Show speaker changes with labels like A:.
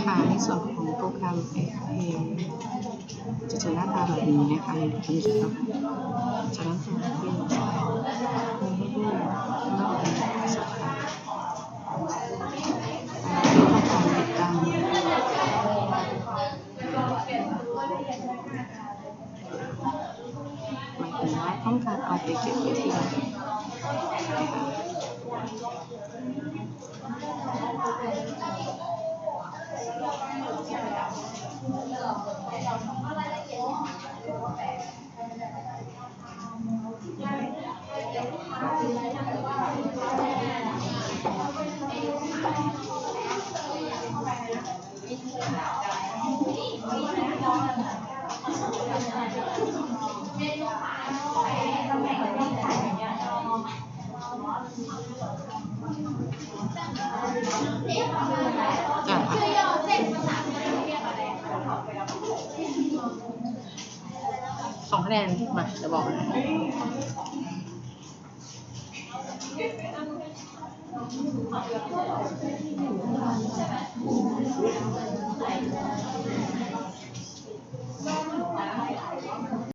A: นะคะ ในส่วนของโปรแกรม FA จะเจอหน้าตาแบบนี้นะคะในทุกจุดนะคะจากนั้นตัวที่มีให้ดูนอกจากสักครั้งทำการติดตั้งหมายถึงว่าต้องการเอาไปเก็บไว้ที่ไหนนะคะ อะค่ะสองคะแนนมาจะบอกนะ